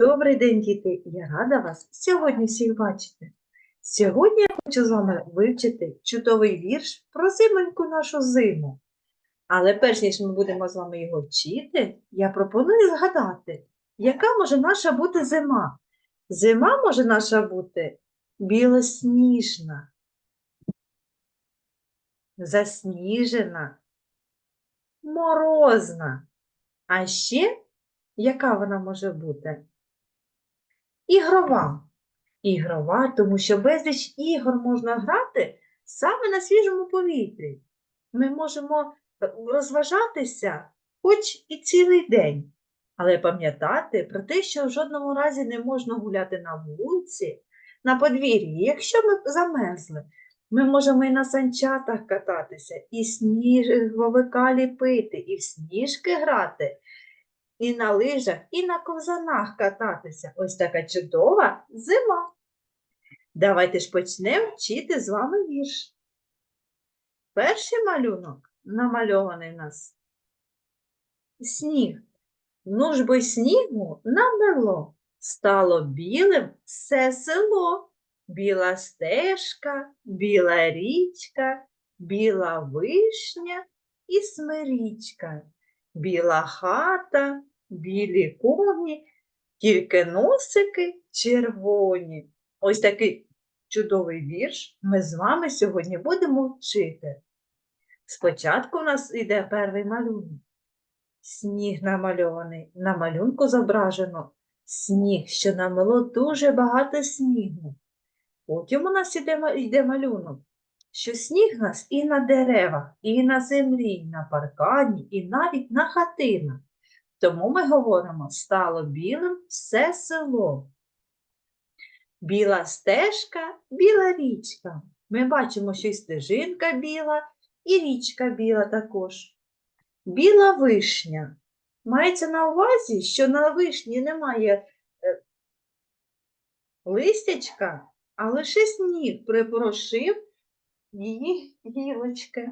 Добрий день, діти! Я рада вас сьогодні всіх бачити. Сьогодні я хочу з вами вивчити чудовий вірш про зимоньку нашу зиму. Але перш ніж ми будемо з вами його вчити, я пропоную згадати, яка може наша бути зима. Зима може наша бути білосніжна, засніжена, морозна. А ще яка вона може бути? Ігрова. Ігрова, тому що безліч ігор можна грати саме на свіжому повітрі. Ми можемо е, розважатися хоч і цілий день, але пам'ятати про те, що в жодному разі не можна гуляти на вулиці, на подвір'ї. Якщо ми замерзли, ми можемо і на санчатах кататися, і сніговика ліпити, і в сніжки грати, і на лижах, і на ковзанах кататися. Ось така чудова зима. Давайте ж почнемо вчити з вами вірш. Перший малюнок намальований в нас сніг. Ну ж бо снігу намело, стало білим все село. Біла стежка, біла річка, біла вишня і смирічка, біла хата, білі коні, тільки носики червоні. Ось такий чудовий вірш ми з вами сьогодні будемо вчити. Спочатку у нас йде перший малюнок. Сніг намальований. На малюнку зображено сніг, що намело дуже багато снігу. Потім у нас ма- йде малюнок, що сніг нас і на деревах, і на землі, і на паркані, і навіть на хатинах. Тому ми говоримо, стало білим все село. Біла стежка, біла річка. Ми бачимо, що і стежинка біла, і річка біла також. Біла вишня. Мається на увазі, що на вишні немає е, листячка, а лише сніг припорошив її гілочки.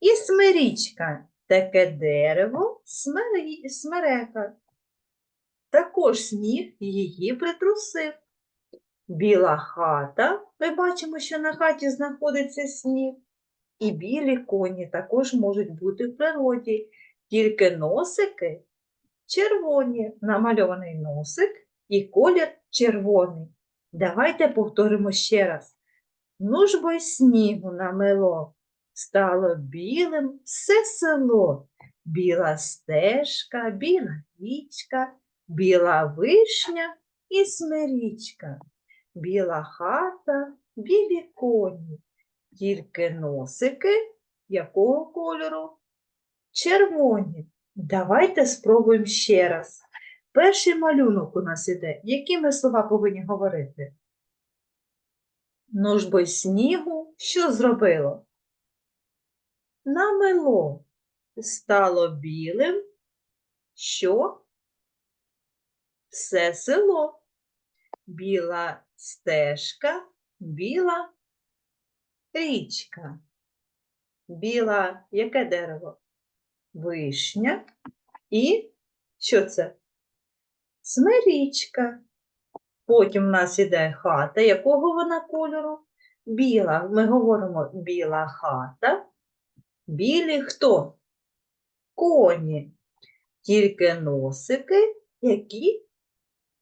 І смирічка таке дерево, смерека. Також сніг її притрусив. Біла хата, ми бачимо, що на хаті знаходиться сніг. І білі коні також можуть бути в природі, тільки носики червоні, намальований носик і колір червоний. Давайте повторимо ще раз. Ну ж бо й снігу намело, стало білим все село, біла стежка, біла річка, біла вишня і смирічка, біла хата, білі коні, тільки носики якого кольору? Червоні. Давайте спробуємо ще раз. Перший малюнок у нас іде. Які ми слова повинні говорити? Ну ж бо снігу що зробило? Намело. Стало білим. Що? Все село. Біла стежка, біла річка. Біла яке дерево? Вишня. І що це? Смирічка. Потім в нас іде хата. Якого вона кольору? Біла. Ми говоримо біла хата. Білі хто? Коні. Тільки носики, які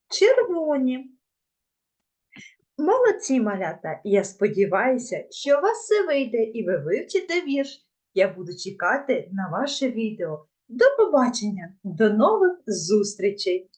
червоні. Молодці, малята! Я сподіваюся, що у вас все вийде і ви вивчите вірш. Я буду чекати на ваше відео. До побачення, до нових зустрічей!